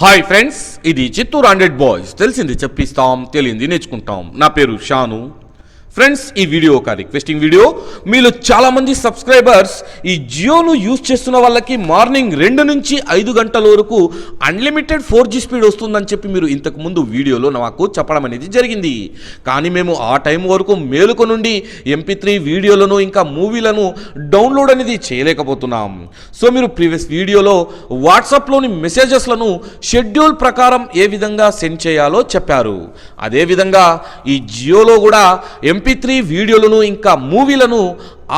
Hi friends ఇది Chittoor hundred boys. తెలిసింది చెప్పిస్తాం తెలియంది నేర్చుకుంటాం. నా పేరు షాను. ఫ్రెండ్స్ ఈ వీడియో ఒక రిక్వెస్టింగ్ వీడియో మీలో చాలామంది సబ్స్క్రైబర్స్ ఈ జియోను యూజ్ చేస్తున్న వాళ్ళకి మార్నింగ్ రెండు నుంచి ఐదు గంటల వరకు అన్లిమిటెడ్ ఫోర్ జీ స్పీడ్ వస్తుందని చెప్పి మీరు ఇంతకు ముందు వీడియోలో నాకు చెప్పడం అనేది జరిగింది. కానీ మేము ఆ టైం వరకు మేలుకు నుండి ఎంపీ త్రీ వీడియోలను ఇంకా మూవీలను డౌన్లోడ్ అనేది చేయలేకపోతున్నాం. సో మీరు ప్రీవియస్ వీడియోలో వాట్సాప్లోని మెసేజెస్లను షెడ్యూల్ ప్రకారం ఏ విధంగా సెండ్ చేయాలో చెప్పారు. అదేవిధంగా ఈ జియోలో కూడా ఎంపీ త్రీ వీడియోలను ఇంకా మూవీలను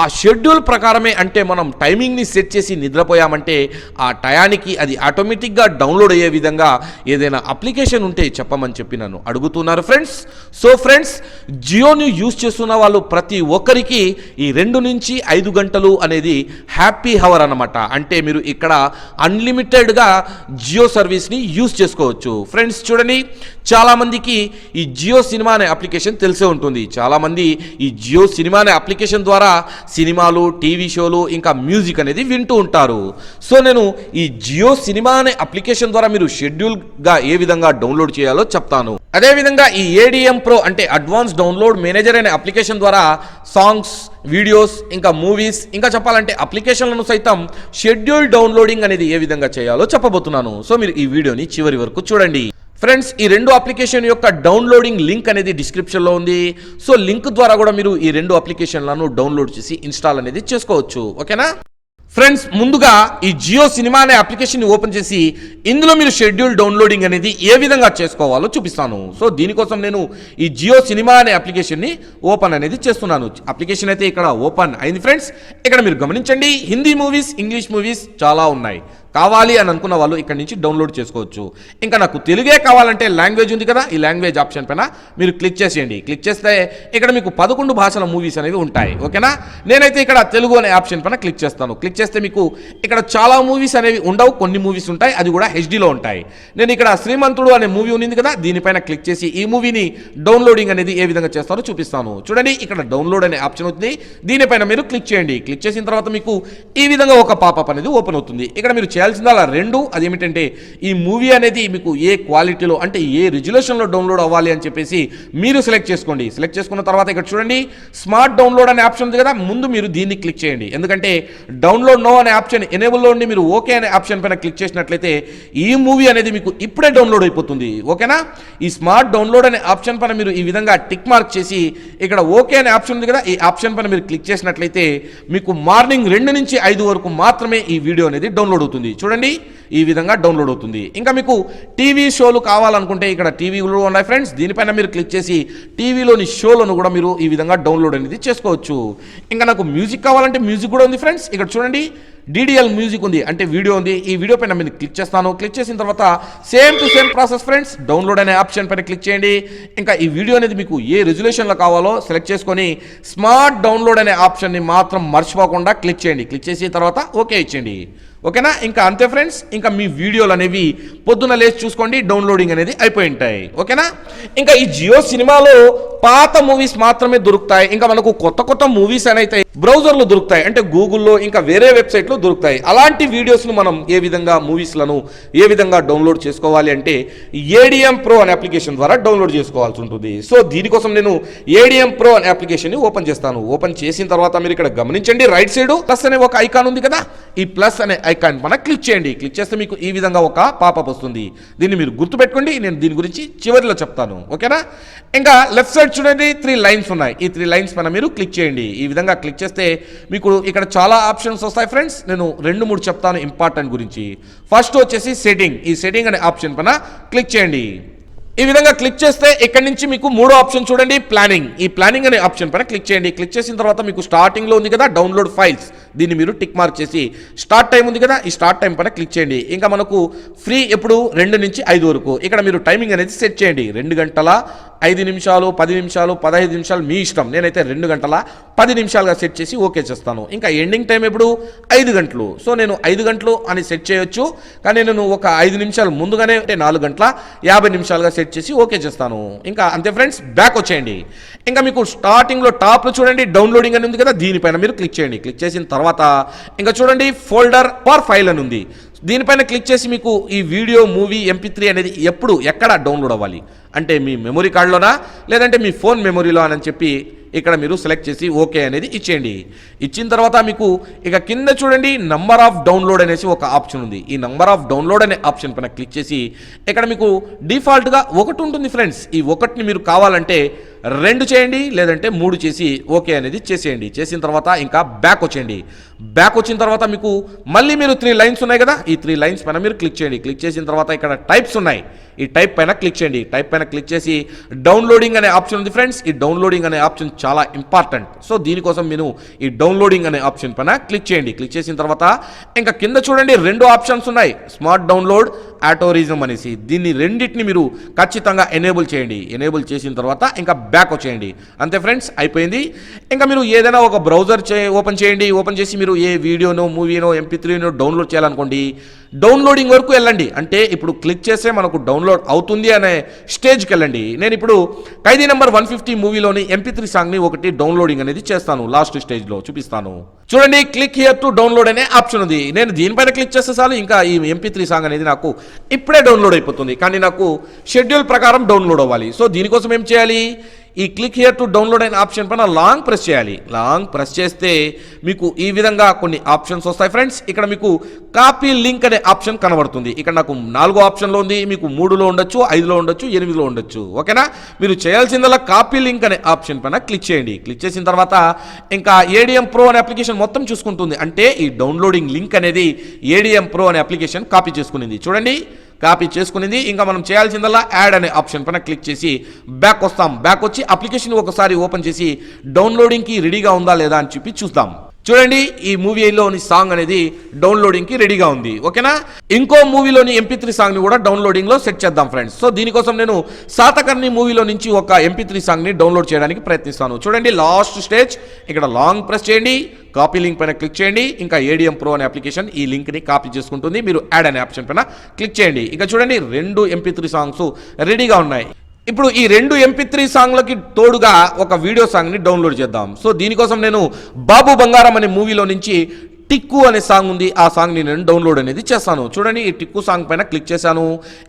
ఆ షెడ్యూల్ ప్రకారమే అంటే మనం టైమింగ్ని సెట్ చేసి నిద్రపోయామంటే ఆ టయానికి అది ఆటోమేటిక్గా డౌన్లోడ్ అయ్యే విధంగా ఏదైనా అప్లికేషన్ ఉంటే చెప్పమని చెప్పి నన్ను అడుగుతున్నారు ఫ్రెండ్స్. సో ఫ్రెండ్స్ జియోని యూజ్ చేస్తున్న వాళ్ళు ప్రతి ఒక్కరికి ఈ రెండు నుంచి ఐదు గంటలు అనేది హ్యాపీ హవర్ అనమాట అంటే మీరు ఇక్కడ అన్లిమిటెడ్గా జియో సర్వీస్ని యూజ్ చేసుకోవచ్చు. ఫ్రెండ్స్ చూడండి చాలామందికి ఈ జియో సినిమా అనే అప్లికేషన్ తెలిసే ఉంటుంది. చాలామంది ఈ జియో సినిమా అనే అప్లికేషన్ ద్వారా సినిమాలు టీవీ షోలు ఇంకా మ్యూజిక్ అనేది వింటూ ఉంటారు. సో నేను ఈ జియో సినిమా అనే అప్లికేషన్ ద్వారా మీరు షెడ్యూల్గా ఏ విధంగా డౌన్లోడ్ చేయాలో చెప్తాను. అదేవిధంగా ఈ ఏడిఎం ప్రో అంటే అడ్వాన్స్ డౌన్లోడ్ మేనేజర్ అనే అప్లికేషన్ ద్వారా సాంగ్స్ వీడియోస్ ఇంకా మూవీస్ ఇంకా చెప్పాలంటే అప్లికేషన్లను సైతం షెడ్యూల్ డౌన్లోడింగ్ అనేది ఏ విధంగా చేయాలో చెప్పబోతున్నాను. సో మీరు ఈ వీడియోని చివరి వరకు చూడండి. ఫ్రెండ్స్ ఈ రెండు అప్లికేషన్ యొక్క డౌన్లోడింగ్ లింక్ అనేది డిస్క్రిప్షన్లో ఉంది. సో లింక్ ద్వారా కూడా మీరు ఈ రెండు అప్లికేషన్లను డౌన్లోడ్ చేసి ఇన్స్టాల్ అనేది చేసుకోవచ్చు. ఓకేనా ఫ్రెండ్స్ ముందుగా ఈ జియో సినిమా అనే అప్లికేషన్ ఓపెన్ చేసి ఇందులో మీరు షెడ్యూల్ డౌన్లోడింగ్ అనేది ఏ విధంగా చేసుకోవాలో చూపిస్తాను. సో దీనికోసం నేను ఈ జియో సినిమా అనే అప్లికేషన్ని ఓపెన్ అనేది చేస్తున్నాను. అప్లికేషన్ అయితే ఇక్కడ ఓపెన్ అయింది ఫ్రెండ్స్ ఇక్కడ మీరు గమనించండి హిందీ మూవీస్ ఇంగ్లీష్ మూవీస్ చాలా ఉన్నాయి. కావాలి అని అనుకున్న వాళ్ళు ఇక్కడ నుంచి డౌన్లోడ్ చేసుకోవచ్చు. ఇంకా నాకు తెలుగే కావాలంటే లాంగ్వేజ్ ఉంది కదా ఈ లాంగ్వేజ్ ఆప్షన్ పైన మీరు క్లిక్ చేసేయండి. క్లిక్ చేస్తే ఇక్కడ మీకు పదకొండు భాషల మూవీస్ అనేవి ఉంటాయి. ఓకేనా? నేనైతే ఇక్కడ తెలుగు అనే ఆప్షన్ పైన క్లిక్ చేస్తాను. క్లిక్ చేస్తే మీకు ఇక్కడ చాలా మూవీస్ అనేవి ఉండవు. కొన్ని మూవీస్ ఉంటాయి అది కూడా హెచ్డీలో ఉంటాయి. నేను ఇక్కడ శ్రీమంతుడు అనే మూవీ ఉంది కదా దీనిపైన క్లిక్ చేసి ఈ మూవీని డౌన్లోడింగ్ అనేది ఏ విధంగా చేస్తారో చూపిస్తాను. చూడండి ఇక్కడ డౌన్లోడ్ అనే ఆప్షన్ అవుతుంది దీనిపైన మీరు క్లిక్ చేయండి. క్లిక్ చేసిన తర్వాత మీకు ఈ విధంగా ఒక పాపప్ అనేది ఓపెన్ అవుతుంది. ఇక్కడ మీరు చేయాల్సిందల్లా రెండు. అదేమిటంటే ఈ మూవీ అనేది మీకు ఏ క్వాలిటీలో అంటే ఏ రిజల్యూషన్లో డౌన్లోడ్ అవ్వాలి అని చెప్పేసి మీరు సెలెక్ట్ చేసుకోండి. సెలెక్ట్ చేసుకున్న తర్వాత ఇక్కడ చూడండి స్మార్ట్ డౌన్లోడ్ అనే ఆప్షన్ ఉంది కదా ముందు మీరు దీన్ని క్లిక్ చేయండి. ఎందుకంటే డౌన్లోడ్ నో అనే ఆప్షన్ ఎనేబుల్లో ఉండి మీరు ఓకే అనే ఆప్షన్ పైన క్లిక్ చేసినట్లయితే ఈ మూవీ అనేది మీకు ఇప్పుడే డౌన్లోడ్ అయిపోతుంది. ఓకేనా? ఈ స్మార్ట్ డౌన్లోడ్ అనే ఆప్షన్ పైన మీరు ఈ విధంగా టిక్ మార్క్ చేసి ఇక్కడ ఓకే అనే ఆప్షన్ ఉంది కదా ఈ ఆప్షన్ పైన మీరు క్లిక్ చేసినట్లయితే మీకు మార్నింగ్ రెండు నుంచి ఐదు వరకు మాత్రమే ఈ వీడియో అనేది డౌన్లోడ్ అవుతుంది. చూడండి ఈ విధంగా డౌన్లోడ్ అవుతుంది. ఇంకా మీకు టీవీ షోలు కావాలనుకుంటే ఇక్కడ టీవీలు ఉన్నాయి ఫ్రెండ్స్. దీనిపైన మీరు క్లిక్ చేసి టీవీలోని షోలను కూడా మీరు ఈ విధంగా డౌన్లోడ్ అనేది చేసుకోవచ్చు. ఇంకా నాకు మ్యూజిక్ కావాలంటే మ్యూజిక్ కూడా ఉంది ఫ్రెండ్స్. ఇక్కడ చూడండి డీడీఎల్ మ్యూజిక్ ఉంది. అంటే వీడియో ఉంది. ఈ వీడియో పైన మీరు క్లిక్ చేస్తాను. క్లిక్ చేసిన తర్వాత same to same process friends. Download అనే ఆప్షన్ పైన క్లిక్ చేయండి. ఇంకా ఈ వీడియో అనేది మీకు ఏ రెజల్యూషన్లో కావాలో సెలెక్ట్ చేసుకొని స్మార్ట్ డౌన్లోడ్ అనే ఆప్షన్ని మాత్రం మర్చిపోకుండా క్లిక్ చేయండి. క్లిక్ చేసిన తర్వాత ఓకే ఇచ్చేయండి. ఓకేనా? ఇంకా అంతే ఫ్రెండ్స్ ఇంకా మీ వీడియోలు అనేవి పొద్దున లేచి చూసుకోండి డౌన్లోడింగ్ అనేది అయిపోయి ఉంటాయి ఓకేనా? ఇంకా ఈ జియో సినిమాలో పాత మూవీస్ మాత్రమే దొరుకుతాయి. ఇంకా మనకు కొత్త కొత్త మూవీస్ అయితే బ్రౌజర్లు దొరుకుతాయి. అంటే గూగుల్లో ఇంకా వేరే వెబ్సైట్లో దొరుకుతాయి. అలాంటి వీడియోస్ను మనం ఏ విధంగా మూవీస్లను ఏ విధంగా డౌన్లోడ్ చేసుకోవాలి అంటే ఏడిఎం ప్రో అనే అప్లికేషన్ ద్వారా డౌన్లోడ్ చేసుకోవాల్సి ఉంటుంది. సో దీనికోసం నేను ఏడిఎం ప్రో అనే అప్లికేషన్ ఓపెన్ చేస్తాను. ఓపెన్ చేసిన తర్వాత మీరు ఇక్కడ గమనించండి. రైట్ సైడ్ ప్లస్ అనే ఒక ఐకాన్ ఉంది కదా? ఈ ప్లస్ అనే ఐకాన్ పైన క్లిక్ చేయండి. క్లిక్ చేస్తే మీకు ఈ విధంగా ఒక పాపప్ వస్తుంది. దీన్ని మీరు గుర్తుపెట్టుకోండి. నేను దీని గురించి చివరిలో చెప్తాను. ఓకేనా? ఇంకా లెఫ్ట్ సైడ్ చూడండి. త్రీ లైన్స్ ఉన్నాయి. ఈ త్రీ లైన్స్ పైన మీరు క్లిక్ చేయండి. ఈ విధంగా క్లిక్ చేస్తే మీకు ఇక్కడ చాలా ఆప్షన్స్ వస్తాయి ఫ్రెండ్స్. నేను రెండు మూడు చెప్తాను ఇంపార్టెంట్ గురించి. ఫస్ట్ వచ్చేసి సెట్టింగ్. ఈ సెట్టింగ్ అనే ఆప్షన్ పైన క్లిక్ చేయండి. ఈ విధంగా క్లిక్ చేస్తే ఇక్కడ నుంచి మీకు మూడో ఆప్షన్ చూడండి ప్లానింగ్. ఈ ప్లానింగ్ అనే ఆప్షన్ పైన క్లిక్ చేయండి. క్లిక్ చేసిన తర్వాత మీకు స్టార్టింగ్లో ఉంది కదా డౌన్లోడ్ ఫైల్స్. దీన్ని మీరు టిక్ మార్క్ చేసి స్టార్ట్ టైం ఉంది కదా ఈ స్టార్ట్ టైం పైన క్లిక్ చేయండి. ఇంకా మనకు ఫ్రీ ఎప్పుడు? రెండు నుంచి ఐదు వరకు. ఇక్కడ మీరు టైమింగ్ అనేది సెట్ చేయండి. రెండు గంటల ఐదు నిమిషాలు పది నిమిషాలు పదహైదు నిమిషాలు మీ ఇష్టం. నేనైతే రెండు గంటల పది నిమిషాలుగా సెట్ చేసి ఓకే చేస్తాను. ఇంకా ఎండింగ్ టైం ఎప్పుడు? ఐదు గంటలు. సో నేను ఐదు గంటలు అని సెట్ చేయొచ్చు. కానీ నేను ఒక ఐదు నిమిషాలు ముందుగానే అంటే నాలుగు గంటల యాభై నిమిషాలుగా సెట్ చేసి ఓకే చేస్తాను. ఇంకా అంతే ఫ్రెండ్స్ బ్యాక్ వచ్చేయండి. ఇంకా మీకు స్టార్టింగ్లో టాప్లో చూడండి డౌన్లోడింగ్ అని ఉంది కదా దీనిపైన మీరు క్లిక్ చేయండి. క్లిక్ చేసిన తర్వాత ఇంకా చూడండి ఫోల్డర్ ఫర్ ఫైల్ అని ఉంది. దీనిపైన క్లిక్ చేసి మీకు ఈ వీడియో మూవీ ఎంపీ త్రీ అనేది ఎప్పుడు ఎక్కడ డౌన్లోడ్ అవ్వాలి? అంటే మీ మెమొరీ కార్డులోనా? లేదంటే మీ ఫోన్ మెమొరీలో అని చెప్పి ఇక్కడ మీరు సెలెక్ట్ చేసి ఓకే అనేది ఇచ్చేయండి. ఇచ్చిన తర్వాత మీకు ఇక కింద చూడండి నంబర్ ఆఫ్ డౌన్లోడ్ అనేసి ఒక ఆప్షన్ ఉంది. ఈ నంబర్ ఆఫ్ డౌన్లోడ్ అనే ఆప్షన్ పైన క్లిక్ చేసి ఇక్కడ మీకు డిఫాల్ట్గా ఒకటి ఉంటుంది ఫ్రెండ్స్. ఈ ఒకటిని మీరు కావాలంటే రెండు చేయండి లేదంటే మూడు చేసి ఓకే అనేది చేసేయండి. చేసిన తర్వాత ఇంకా బ్యాక్ వచ్చేయండి. బ్యాక్ వచ్చిన తర్వాత మీకు మళ్ళీ మీరు త్రీ లైన్స్ ఉన్నాయి కదా? ఈ త్రీ లైన్స్ పైన మీరు క్లిక్ చేయండి. క్లిక్ చేసిన తర్వాత ఇక్కడ టైప్స్ ఉన్నాయి. ఈ టైప్ పైన క్లిక్ చేయండి. టైప్ పైన క్లిక్ చేసి డౌన్లోడింగ్ అనే ఆప్షన్ ఉంది ఫ్రెండ్స్. ఈ డౌన్లోడింగ్ అనే ఆప్షన్ చాలా ఇంపార్టెంట్. సో దీనికోసం మీరు ఈ డౌన్లోడింగ్ అనే ఆప్షన్ పైన క్లిక్ చేయండి. క్లిక్ చేసిన తర్వాత ఇంకా కింద చూడండి రెండు ఆప్షన్స్ ఉన్నాయి. స్మార్ట్ డౌన్లోడ్ ఆటోరిజం అనేసి. దీన్ని రెండింటిని మీరు ఖచ్చితంగా ఎనేబుల్ చేయండి. ఎనేబుల్ చేసిన తర్వాత ఇంకా బ్యాక్ వచ్చేయండి. అంతే ఫ్రెండ్స్ అయిపోయింది. ఇంకా మీరు ఏదైనా ఒక బ్రౌజర్ చే ఓపెన్ చేయండి. ఓపెన్ చేసి మీరు ఏ వీడియోనో మూవీనో ఎంపీ త్రీనో డౌన్లోడ్ చేయాలనుకోండి. డౌన్లోడింగ్ వరకు వెళ్ళండి. అంటే ఇప్పుడు క్లిక్ చేస్తే మనకు డౌన్లోడ్ అవుతుంది అనే స్టేజ్కి వెళ్ళండి. నేను ఇప్పుడు ఖైదీ నెంబర్ వన్ ఫిఫ్టీ మూవీలోని ఎంపీ త్రీ సాంగ్ని ఒకటి డౌన్లోడింగ్ అనేది చేస్తాను. లాస్ట్ స్టేజ్లో చూపిస్తాను. చూడండి క్లిక్ హియర్ టు డౌన్లోడ్ అనే ఆప్షన్ ఉంది. నేను దీనిపైన క్లిక్ చేస్తే చాలు ఇంకా ఈ ఎంపీ త్రీ సాంగ్ అనేది నాకు ఇప్పుడే డౌన్లోడ్ అయిపోతుంది. కానీ నాకు షెడ్యూల్ ప్రకారం డౌన్లోడ్ అవ్వాలి. సో దీనికోసం ఏం చేయాలి? ఈ క్లిక్ హియర్ టు డౌన్లోడ్ అయిన ఆప్షన్ పైన లాంగ్ ప్రెస్ చేయాలి. లాంగ్ ప్రెస్ చేస్తే మీకు ఈ విధంగా కొన్ని ఆప్షన్స్ వస్తాయి ఫ్రెండ్స్. ఇక్కడ మీకు కాపీ లింక్ అనే ఆప్షన్ కనబడుతుంది. ఇక్కడ నాకు నాలుగో ఆప్షన్లో ఉంది. మీకు మూడులో ఉండొచ్చు ఐదులో ఉండొచ్చు ఎనిమిదిలో ఉండొచ్చు. ఓకేనా? మీరు చేయాల్సిందల్లా కాపీ లింక్ అనే ఆప్షన్ పైన క్లిక్ చేయండి. క్లిక్ చేసిన తర్వాత ఇంకా ఏడిఎం ప్రో అనే అప్లికేషన్ మొత్తం చూసుకుంటుంది. అంటే ఈ డౌన్లోడింగ్ లింక్ అనేది ఏడిఎం ప్రో అనే అప్లికేషన్ కాపీ చేసుకునింది. చూడండి. కాపీ చేసుకునేది. ఇంకా మనం చేయాల్సిందల్లా యాడ్ అనే ఆప్షన్ పైన క్లిక్ చేసి బ్యాక్ వస్తాం. బ్యాక్ వచ్చి అప్లికేషన్ ఒకసారి ఓపెన్ చేసి డౌన్లోడింగ్కి రెడీగా ఉందా లేదా అని చెప్పి చూద్దాం. చూడండి ఈ మూవీలోని సాంగ్ అనేది డౌన్లోడింగ్కి రెడీగా ఉంది. ఓకేనా? ఇంకో మూవీలోని ఎంపీ త్రీ సాంగ్ని కూడా డౌన్లోడింగ్లో సెట్ చేద్దాం ఫ్రెండ్స్ సో దీనికోసం నేను సాతకర్ణి మూవీలో నుంచి ఒక ఎంపీ త్రీ సాంగ్ని డౌన్లోడ్ చేయడానికి ప్రయత్నిస్తాను. చూడండి లాస్ట్ స్టేజ్ ఇక్కడ లాంగ్ ప్రెస్ చేయండి కాపీ లింక్ పైన క్లిక్ చేయండి ఇంకా ఏడిఎం ప్రో అనే అప్లికేషన్ ఈ లింక్ని కాపీ చేసుకుంటుంది. మీరు యాడ్ అనే ఆప్షన్ పైన క్లిక్ చేయండి. ఇక చూడండి రెండు ఎంపీ త్రీ సాంగ్స్ రెడీగా ఉన్నాయి. ఇప్పుడు ఈ రెండు ఎంపీ త్రీ సాంగ్లకి తోడుగా ఒక వీడియో సాంగ్ని డౌన్లోడ్ చేద్దాం. సో దీనికోసం నేను బాబు బంగారం అనే మూవీలో నుంచి టిక్కు అనే సాంగ్ ఉంది. ఆ సాంగ్ని నేను డౌన్లోడ్ అనేది చేస్తాను. చూడండి ఈ టిక్కు సాంగ్ పైన క్లిక్ చేశాను.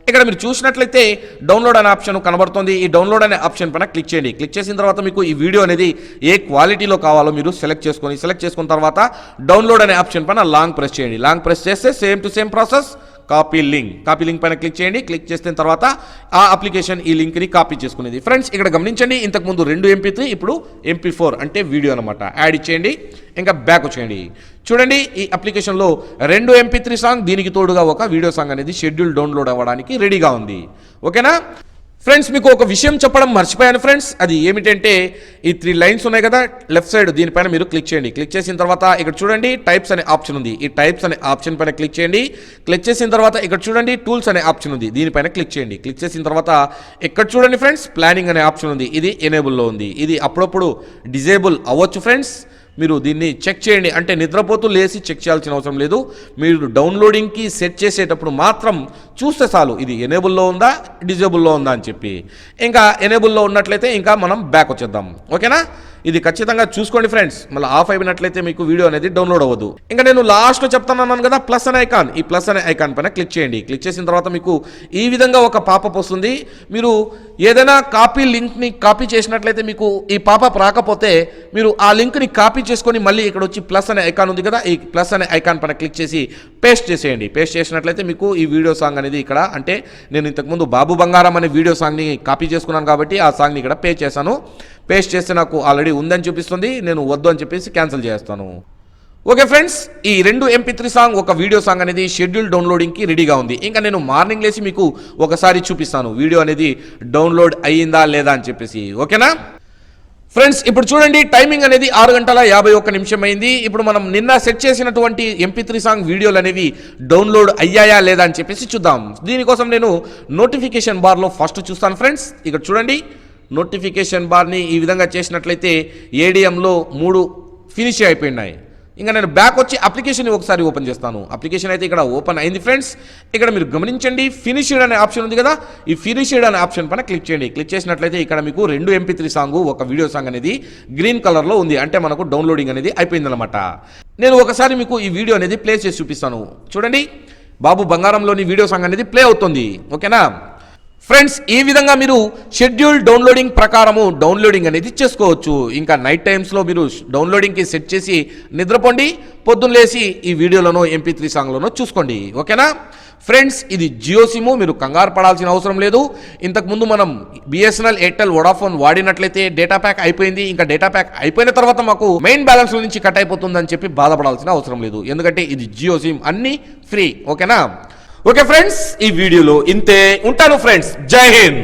ఇక్కడ మీరు చూసినట్లయితే డౌన్లోడ్ అనే ఆప్షన్ కనబడుతుంది. ఈ డౌన్లోడ్ అనే ఆప్షన్ పైన క్లిక్ చేయండి. క్లిక్ చేసిన తర్వాత మీకు ఈ వీడియో అనేది ఏ క్వాలిటీలో కావాలో మీరు సెలెక్ట్ చేసుకొని సెలెక్ట్ చేసుకున్న తర్వాత డౌన్లోడ్ అనే ఆప్షన్ పైన లాంగ్ ప్రెస్ చేయండి. లాంగ్ ప్రెస్ చేస్తే same to same process copy link copy link పైన క్లిక్ చేయండి. క్లిక్ చేసిన తర్వాత ఆ అప్లికేషన్ ఈ లింక్ని కాపీ చేసుకునేది. ఫ్రెండ్స్ ఇక్కడ గమనించండి. ఇంతకుముందు రెండు ఎంపీ త్రీ ఇప్పుడు ఎంపీ ఫోర్ అంటే వీడియో అనమాట యాడ్ ఇచ్చేయండి ఇంకా బ్యాక్ వచ్చేయండి. చూడండి ఈ అప్లికేషన్లో రెండు ఎంపీ త్రీ సాంగ్ దీనికి తోడుగా ఒక వీడియో సాంగ్ అనేది షెడ్యూల్ డౌన్లోడ్ అవ్వడానికి రెడీగా ఉంది. ఓకేనా ఫ్రెండ్స్ మీకు ఒక విషయం చెప్పడం మర్చిపోయాను ఫ్రెండ్స్ అది ఏమిటంటే ఈ త్రీ లైన్స్ ఉన్నాయి కదా లెఫ్ట్ సైడ్ దీనిపైన మీరు క్లిక్ చేయండి. క్లిక్ చేసిన తర్వాత ఇక్కడ చూడండి టైప్స్ అనే ఆప్షన్ ఉంది. ఈ టైప్స్ అనే ఆప్షన్ పైన క్లిక్ చేయండి. క్లిక్ చేసిన తర్వాత ఇక్కడ చూడండి టూల్స్ అనే ఆప్షన్ ఉంది. దీనిపైన క్లిక్ చేయండి. క్లిక్ చేసిన తర్వాత ఇక్కడ చూడండి ఫ్రెండ్స్ ప్లానింగ్ అనే ఆప్షన్ ఉంది. ఇది ఎనేబుల్లో ఉంది. ఇది అప్పుడప్పుడు డిజేబుల్ అవ్వచ్చు ఫ్రెండ్స్ మీరు దీన్ని చెక్ చేయండి. అంటే నిద్రపోతూ లేసి చెక్ చేయాల్సిన అవసరం లేదు. మీరు డౌన్లోడింగ్కి సెట్ చేసేటప్పుడు మాత్రం చూస్తే చాలు ఇది ఎనేబుల్లో ఉందా డిజేబుల్లో ఉందా అని చెప్పి. ఇంకా ఎనేబుల్లో ఉన్నట్లయితే ఇంకా మనం బ్యాక్ వచ్చేద్దాం. ఓకేనా? ఇది ఖచ్చితంగా చూసుకోండి ఫ్రెండ్స్. మళ్ళీ ఆఫ్ అయిపోయినట్లయితే మీకు వీడియో అనేది డౌన్లోడ్ అవ్వదు. ఇంకా నేను లాస్ట్లో చెప్తానన్నాను కదా ప్లస్ అనే ఐకాన్ ఈ ప్లస్ అనే ఐకాన్ పైన క్లిక్ చేయండి. క్లిక్ చేసిన తర్వాత మీకు ఈ విధంగా ఒక పాపప్ వస్తుంది. మీరు ఏదైనా కాపీ లింక్ని కాపీ చేసినట్లయితే మీకు ఈ పాపప్ రాకపోతే మీరు ఆ లింక్ని కాపీ చేసుకొని మళ్ళీ ఇక్కడ వచ్చి ప్లస్ అనే ఐకాన్ ఉంది కదా ఈ ప్లస్ అనే ఐకాన్ పైన క్లిక్ చేసి పేస్ట్ చేసేయండి. పేస్ట్ చేసినట్లయితే మీకు ఈ వీడియో సాంగ్ అనేది ఇక్కడ అంటే నేను ఇంతకుముందు బాబు బంగారం అనే వీడియో సాంగ్ని కాపీ చేసుకున్నాను కాబట్టి ఆ సాంగ్ని ఇక్కడ పే చేశాను. పేస్ట్ చేస్తే నాకు ఆల్రెడీ ఉందని చూపిస్తుంది నేను వద్దు అని చెప్పేసి క్యాన్సిల్ చేస్తాను. ఓకే ఫ్రెండ్స్ ఈ రెండు ఎంపీ త్రీ సాంగ్ ఒక వీడియో సాంగ్ అనేది షెడ్యూల్ డౌన్లోడింగ్కి రెడీగా ఉంది. ఇంకా నేను మార్నింగ్ లేచి మీకు ఒకసారి చూపిస్తాను వీడియో అనేది డౌన్లోడ్ అయ్యిందా లేదా అని చెప్పేసి. ఓకేనా? ఫ్రెండ్స్ ఇప్పుడు చూడండి టైమింగ్ అనేది ఆరు గంటల యాభై ఒక్క నిమిషం అయింది. ఇప్పుడు మనం నిన్న సెట్ చేసినటువంటి ఎంపీ త్రీ సాంగ్ వీడియోలు అనేవి డౌన్లోడ్ అయ్యాయా లేదా అని చెప్పేసి చూద్దాం. దీనికోసం నేను నోటిఫికేషన్ బార్లో ఫస్ట్ చూస్తాను ఫ్రెండ్స్. ఇక్కడ చూడండి. నోటిఫికేషన్ బార్ని ఈ విధంగా చేసినట్లయితే ఏడిఎంలో మూడు ఫినిష్ అయిపోయినాయి. ఇంకా నేను బ్యాక్ వచ్చి అప్లికేషన్ ఒకసారి ఓపెన్ చేస్తాను. అప్లికేషన్ అయితే ఇక్కడ ఓపెన్ అయింది ఫ్రెండ్స్ ఇక్కడ మీరు గమనించండి ఫినిష్డ్ అనే ఆప్షన్ ఉంది కదా. ఈ ఫినిష్డ్ అనే ఆప్షన్ పైన క్లిక్ చేయండి. క్లిక్ చేసినట్లయితే ఇక్కడ మీకు రెండు ఎంపీ త్రీ సాంగ్ ఒక వీడియో సాంగ్ అనేది గ్రీన్ కలర్లో ఉంది. అంటే మనకు డౌన్లోడింగ్ అనేది అయిపోయిందనమాట నేను ఒకసారి మీకు ఈ వీడియో అనేది ప్లే చేసి చూపిస్తాను. చూడండి బాబు బంగారంలోని వీడియో సాంగ్ అనేది ప్లే అవుతుంది. ఓకేనా? ఫ్రెండ్స్ ఈ విధంగా మీరు షెడ్యూల్ డౌన్లోడింగ్ ప్రకారము డౌన్లోడింగ్ అనేది చేసుకోవచ్చు. ఇంకా నైట్ టైమ్స్లో మీరు డౌన్లోడింగ్కి సెట్ చేసి నిద్రపోండి పొద్దున్న లేసి ఈ వీడియోలోనో ఎంపీ త్రీ సాంగ్లోనో చూసుకోండి. ఓకేనా? ఫ్రెండ్స్ ఇది జియో సిమ్ మీరు కంగారు పడాల్సిన అవసరం లేదు. ఇంతకుముందు మనం బిఎస్ఎన్ఎల్ ఎయిర్టెల్ వడాఫోన్ వాడినట్లయితే డేటా ప్యాక్ అయిపోయింది. ఇంకా డేటా ప్యాక్ అయిపోయిన తర్వాత మాకు మెయిన్ బ్యాలెన్స్ నుంచి కట్ అయిపోతుందని చెప్పి బాధపడాల్సిన అవసరం లేదు. ఎందుకంటే ఇది జియో సిమ్ అన్నీ ఫ్రీ ఓకేనా? ఓకే ఫ్రెండ్స్ ఈ వీడియోలో ఇంతే ఉంటాను ఫ్రెండ్స్. జై హింద్.